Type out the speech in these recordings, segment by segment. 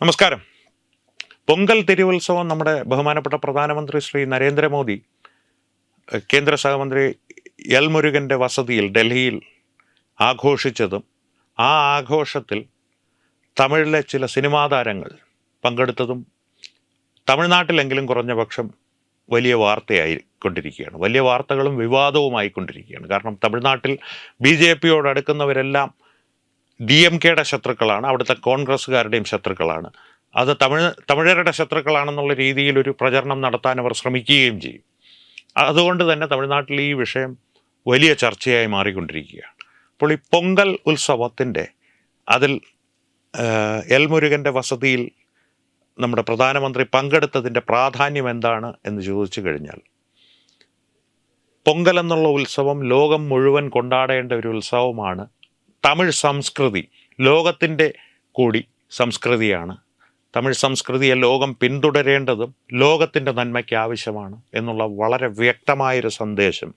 നമസ്കാരം. പൊങ്കൽ തിരുവുത്സവം നമ്മുടെ ബഹുമാനപ്പെട്ട പ്രധാനമന്ത്രി ശ്രീ നരേന്ദ്രമോദി കേന്ദ്ര സഹമന്ത്രി എൽ മുരുകന്റെ വസതിയിൽ ഡൽഹിയിൽ ആഘോഷിച്ചതും ആ ആഘോഷത്തിൽ തമിഴിലെ ചില സിനിമാ താരങ്ങൾ പങ്കെടുത്തതും തമിഴ്നാട്ടിലെങ്കിലും കുറഞ്ഞ പക്ഷം വലിയ വാർത്തയായി കൊണ്ടിരിക്കുകയാണ് വലിയ വാർത്തകളും വിവാദവുമായി കൊണ്ടിരിക്കുകയാണ് കാരണം തമിഴ്നാട്ടിൽ ബി ജെ പിയോട് അടുക്കുന്നവരെല്ലാം ഡി എം കെയുടെ ശത്രുക്കളാണ് അവിടുത്തെ കോൺഗ്രസ്സുകാരുടെയും ശത്രുക്കളാണ്. അത് തമിഴ് തമിഴരുടെ ശത്രുക്കളാണെന്നുള്ള രീതിയിൽ ഒരു പ്രചരണം നടത്താൻ അവർ ശ്രമിക്കുകയും ചെയ്യും. അതുകൊണ്ട് തന്നെ തമിഴ്നാട്ടിൽ ഈ വിഷയം വലിയ ചർച്ചയായി മാറിക്കൊണ്ടിരിക്കുകയാണ്. അപ്പോൾ ഈ പൊങ്കൽ ഉത്സവത്തിന്റെ അതിൽ ആഹ്, എൽ മുരുകന്റെ വസതിയിൽ നമ്മുടെ പ്രധാനമന്ത്രി പങ്കെടുത്തതിന്റെ പ്രാധാന്യം എന്താണ് എന്ന് ചോദിച്ചു കഴിഞ്ഞാൽ പൊങ്കൽ എന്നുള്ള ഉത്സവം ലോകം മുഴുവൻ കൊണ്ടാടേണ്ട ഒരു ഉത്സവമാണ് തമിഴ് സംസ്കൃതി ലോകത്തിന്റെ കൂടി സംസ്കൃതിയാണ്. തമിഴ് സംസ്കൃതിയെ ലോകം പിന്തുടരേണ്ടതും ലോകത്തിന്റെ നന്മയ്ക്ക് ആവശ്യമാണ് എന്നുള്ള വളരെ വ്യക്തമായൊരു സന്ദേശം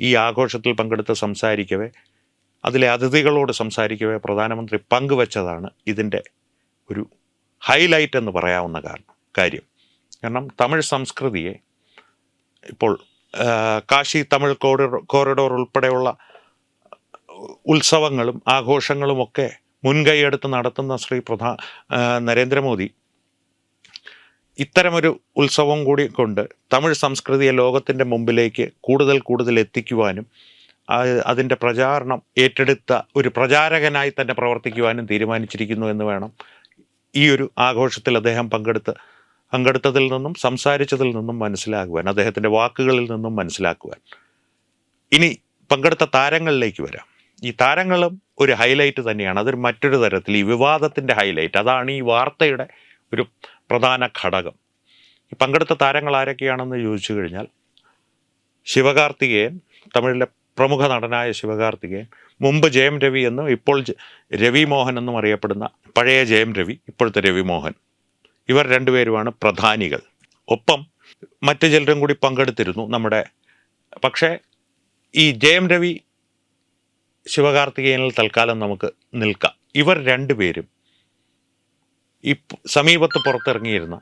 ഈ ആഘോഷത്തിൽ പങ്കെടുത്ത് സംസാരിക്കവേ അതിലെ അതിഥികളോട് സംസാരിക്കവേ പ്രധാനമന്ത്രി പങ്കുവച്ചതാണ് ഇതിന്റെ ഒരു ഹൈലൈറ്റ് എന്ന് പറയാവുന്ന കാരണം കാര്യം. കാരണം തമിഴ് സംസ്കൃതിയെ ഇപ്പോൾ കാശി തമിഴ് കോറിഡോർ കോറിഡോർ ഉൾപ്പെടെയുള്ള ഉത്സവങ്ങളും ആഘോഷങ്ങളുമൊക്കെ മുൻകൈയെടുത്ത് നടത്തുന്ന ശ്രീ പ്രധാ നരേന്ദ്രമോദി. ഇത്തരമൊരു ഉത്സവം കൂടി കൊണ്ട് തമിഴ് സംസ്കൃതിയെ ലോകത്തിന്റെ മുമ്പിലേക്ക് കൂടുതൽ കൂടുതൽ എത്തിക്കുവാനും അതിന്റെ പ്രചാരണം ഏറ്റെടുത്ത ഒരു പ്രചാരകനായി തന്നെ പ്രവർത്തിക്കുവാനും തീരുമാനിച്ചിരിക്കുന്നു എന്ന് വേണം ഈ ഒരു ആഘോഷത്തിൽ അദ്ദേഹം പങ്കെടുത്ത് പങ്കെടുത്തതിൽ നിന്നും സംസാരിച്ചതിൽ നിന്നും മനസ്സിലാക്കുവാൻ അദ്ദേഹത്തിന്റെ വാക്കുകളിൽ നിന്നും മനസ്സിലാക്കുവാൻ. ഇനി പങ്കെടുത്ത താരങ്ങളിലേക്ക് വരാം. ഈ താരങ്ങളും ഒരു ഹൈലൈറ്റ് തന്നെയാണ്. അതൊരു മറ്റൊരു തരത്തിൽ ഈ വിവാദത്തിന്റെ ഹൈലൈറ്റ് അതാണ് ഈ വാർത്തയുടെ ഒരു പ്രധാന ഘടകം. ഈ പങ്കെടുത്ത താരങ്ങൾ ആരൊക്കെയാണെന്ന് ചോദിച്ചു കഴിഞ്ഞാൽ ശിവകാർത്തികേയൻ തമിഴിലെ പ്രമുഖ നടനായ ശിവകാർത്തികേയൻ മുമ്പ് ജയം രവി എന്നും ഇപ്പോൾ രവി മോഹൻ എന്നും അറിയപ്പെടുന്ന പഴയ ജയം രവി ഇപ്പോഴത്തെ രവി മോഹൻ. ഇവർ രണ്ടുപേരുമാണ് പ്രധാനികൾ. ഒപ്പം മറ്റു ചിലരും കൂടി പങ്കെടുത്തിരുന്നു നമ്മുടെ. പക്ഷേ ഈ ജയം രവി ശിവകാർത്തികേയനിൽ തൽക്കാലം നമുക്ക് നിൽക്കാം. ഇവർ രണ്ടുപേരും ഈ സമീപത്ത് പുറത്തിറങ്ങിയിരുന്ന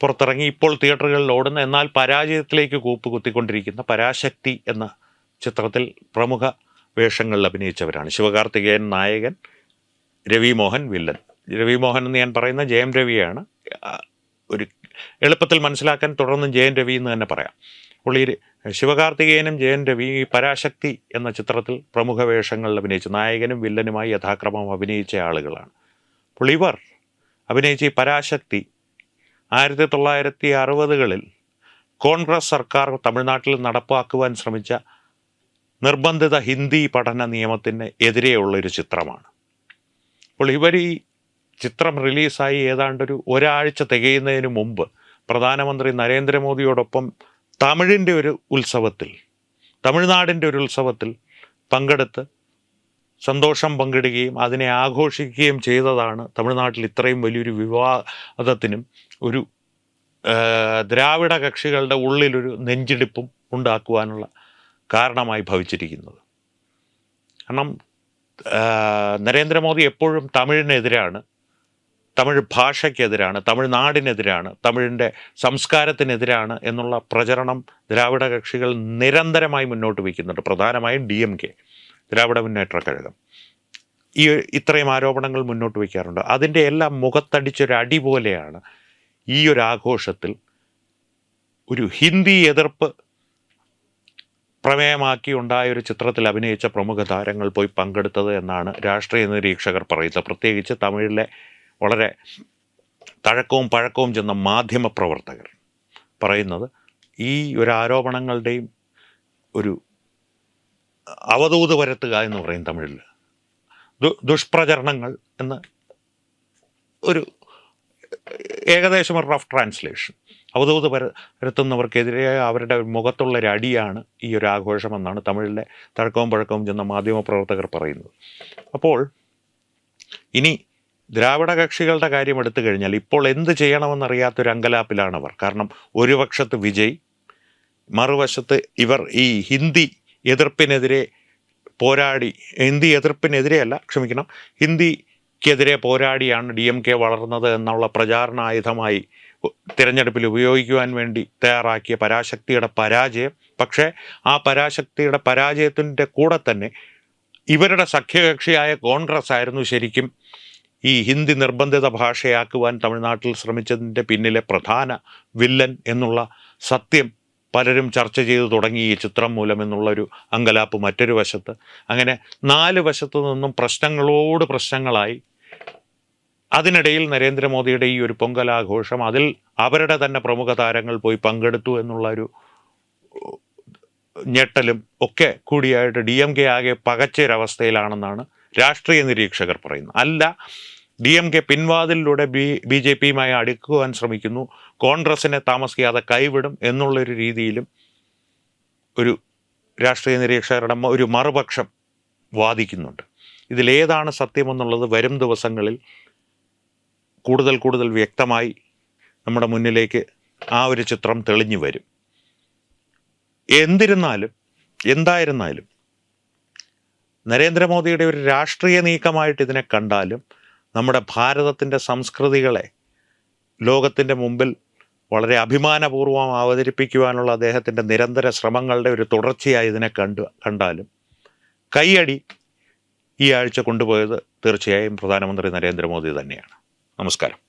പുറത്തിറങ്ങി ഇപ്പോൾ തിയേറ്ററുകളിൽ ഓടുന്ന എന്നാൽ പരാജയത്തിലേക്ക് കൂപ്പ് കുത്തിക്കൊണ്ടിരിക്കുന്ന പരാശക്തി എന്ന ചിത്രത്തിൽ പ്രമുഖ വേഷങ്ങളിൽ അഭിനയിച്ചവരാണ്. ശിവകാർത്തികേയൻ നായകൻ രവി മോഹൻ വില്ലൻ. രവി മോഹൻ എന്ന് ഞാൻ പറയുന്ന ജയം രവിയാണ്. ഒരു എളുപ്പത്തിൽ മനസ്സിലാക്കാൻ തുടർന്നും ജയൻ രവി എന്ന് തന്നെ പറയാം. ഈ ശിവകാർത്തികേയനും ജയൻ രവി ഈ പരാശക്തി എന്ന ചിത്രത്തിൽ പ്രമുഖ വേഷങ്ങളിൽ അഭിനയിച്ചു. നായകനും വില്ലനുമായി യഥാക്രമം അഭിനയിച്ച ആളുകളാണ്. അപ്പോൾ ഇവർ അഭിനയിച്ച ഈ പരാശക്തി ആയിരത്തി തൊള്ളായിരത്തി അറുപതുകളിൽ കോൺഗ്രസ് സർക്കാർ തമിഴ്നാട്ടിൽ നടപ്പാക്കുവാൻ ശ്രമിച്ച നിർബന്ധിത ഹിന്ദി പഠന നിയമത്തിന് എതിരെയുള്ളൊരു ചിത്രമാണ്. അപ്പോൾ ഇവർ ഈ ചിത്രം റിലീസായി ഏതാണ്ടൊരു ഒരാഴ്ച തികയുന്നതിന് മുമ്പ് പ്രധാനമന്ത്രി നരേന്ദ്രമോദിയോടൊപ്പം തമിഴിന്റെ ഒരു ഉത്സവത്തിൽ തമിഴ്നാടിന്റെ ഒരു ഉത്സവത്തിൽ പങ്കെടുത്ത് സന്തോഷം പങ്കിടുകയും അതിനെ ആഘോഷിക്കുകയും ചെയ്തതാണ് തമിഴ്നാട്ടിൽ ഇത്രയും വലിയൊരു വിവാദത്തിനും ഒരു ദ്രാവിഡ കക്ഷികളുടെ ഉള്ളിലൊരു നെഞ്ചിടിപ്പും ഉണ്ടാക്കുവാനുള്ള കാരണമായി ഭവിച്ചിരിക്കുന്നത്. കാരണം നരേന്ദ്രമോദി എപ്പോഴും തമിഴിനെതിരാണ്. തമിഴ് ഭാഷയ്ക്കെതിരാണ് തമിഴ്നാടിനെതിരാണ് തമിഴിന്റെ സംസ്കാരത്തിനെതിരാണ് എന്നുള്ള പ്രചരണം ദ്രാവിഡ കക്ഷികൾ നിരന്തരമായി മുന്നോട്ട് വയ്ക്കുന്നുണ്ട്. പ്രധാനമായും ഡി എം കെ ദ്രാവിഡ മുന്നേറ്റ കഴകം. ഈ ഇത്രയും ആരോപണങ്ങൾ മുന്നോട്ട് വയ്ക്കാറുണ്ട്. അതിന്റെ എല്ലാം മുഖത്തടിച്ചൊരു അടി പോലെയാണ് ഈ ഒരു ആഘോഷത്തിൽ ഒരു ഹിന്ദി എതിർപ്പ് പ്രമേയമാക്കി ഉണ്ടായ ഒരു ചിത്രത്തിൽ അഭിനയിച്ച പ്രമുഖ താരങ്ങൾ പോയി പങ്കെടുത്തത് എന്നാണ് രാഷ്ട്രീയ നിരീക്ഷകർ പറയുന്നത്. പ്രത്യേകിച്ച് തമിഴിലെ വളരെ തഴക്കവും പഴക്കവും ചെന്ന മാധ്യമപ്രവർത്തകർ പറയുന്നത് ഈ ഒരു ആരോപണങ്ങളുടെയും ഒരു അവധൂത് വരുത്തുക എന്ന് പറയും തമിഴിൽ. ദുഷ്പ്രചരണങ്ങൾ എന്ന് ഒരു ഏകദേശം ഒരു റഫ് ട്രാൻസ്ലേഷൻ അവധൂത് വര വരുത്തുന്നവർക്കെതിരെ അവരുടെ മുഖത്തുള്ള ഒരു അടിയാണ് ഈ ഒരു ആഘോഷമെന്നാണ് തമിഴിലെ തഴക്കവും പഴക്കവും ചെന്ന മാധ്യമപ്രവർത്തകർ പറയുന്നത്. അപ്പോൾ ഇനി ദ്രാവിഡ കക്ഷികളുടെ കാര്യം എടുത്തു കഴിഞ്ഞാൽ ഇപ്പോൾ എന്ത് ചെയ്യണമെന്നറിയാത്തൊരു അങ്കലാപ്പിലാണവർ. കാരണം ഒരു പക്ഷത്ത് വിജയ് മറുവശത്ത് ഇവർ ഈ ഹിന്ദി എതിർപ്പിനെതിരെ പോരാടി ഹിന്ദി എതിർപ്പിനെതിരെയല്ല ക്ഷമിക്കണം ഹിന്ദിക്കെതിരെ പോരാടിയാണ് ഡി എം കെ വളർന്നത് എന്നുള്ള പ്രചാരണ ആയുധമായി തിരഞ്ഞെടുപ്പിൽ ഉപയോഗിക്കുവാൻ വേണ്ടി തയ്യാറാക്കിയ പരാശക്തിയുടെ പരാജയം. പക്ഷേ ആ പരാശക്തിയുടെ പരാജയത്തിന്റെ കൂടെ തന്നെ ഇവരുടെ സഖ്യകക്ഷിയായ കോൺഗ്രസ് ആയിരുന്നു ശരിക്കും ഈ ഹിന്ദി നിർബന്ധിത ഭാഷയാക്കുവാൻ തമിഴ്നാട്ടിൽ ശ്രമിച്ചതിന്റെ പിന്നിലെ പ്രധാന വില്ലൻ എന്നുള്ള സത്യം പലരും ചർച്ച ചെയ്തു തുടങ്ങി ഈ ചിത്രം മൂലം എന്നുള്ളൊരു അങ്കലാപ്പ് മറ്റൊരു വശത്ത്. അങ്ങനെ നാല് വശത്തു നിന്നും പ്രശ്നങ്ങളോട് പ്രശ്നങ്ങളായി. അതിനിടയിൽ നരേന്ദ്രമോദിയുടെ ഈ ഒരു പൊങ്കലാഘോഷം അതിൽ അവരുടെ തന്നെ പ്രമുഖ താരങ്ങൾ പോയി പങ്കെടുത്തു എന്നുള്ള ഒരു ഞെട്ടലും ഒക്കെ കൂടിയായിട്ട് ഡി എം കെ ആകെ പകച്ചൊരവസ്ഥയിലാണെന്നാണ് രാഷ്ട്രീയ നിരീക്ഷകർ പറയുന്നു. അല്ല ഡി എം കെ പിൻവാതിലൂടെ ബി ബി ജെ പിയുമായി അടുക്കുവാൻ ശ്രമിക്കുന്നു. കോൺഗ്രസിനെ താമസിക്കാതെ കൈവിടും എന്നുള്ളൊരു രീതിയിലും ഒരു രാഷ്ട്രീയ നിരീക്ഷകരുടെ ഒരു മറുപക്ഷം വാദിക്കുന്നുണ്ട്. ഇതിലേതാണ് സത്യമെന്നുള്ളത് വരും ദിവസങ്ങളിൽ കൂടുതൽ കൂടുതൽ വ്യക്തമായി നമ്മുടെ മുന്നിലേക്ക് ആ ഒരു ചിത്രം തെളിഞ്ഞു വരും. എന്തിരുന്നാലും എന്തായിരുന്നാലും നരേന്ദ്രമോദിയുടെ ഒരു രാഷ്ട്രീയ നീക്കമായിട്ട് ഇതിനെ കണ്ടാലും നമ്മുടെ ഭാരതത്തിന്റെ സംസ്കൃതികളെ ലോകത്തിന്റെ മുമ്പിൽ വളരെ അഭിമാനപൂർവം അവതരിപ്പിക്കുവാനുള്ള അദ്ദേഹത്തിന്റെ നിരന്തര ശ്രമങ്ങളുടെ ഒരു തുടർച്ചയായി ഇതിനെ കണ്ടു കണ്ടാലും കൈയടി ഈ ആഴ്ച കൊണ്ടുപോയത് തീർച്ചയായും പ്രധാനമന്ത്രി നരേന്ദ്രമോദി തന്നെയാണ്. നമസ്കാരം.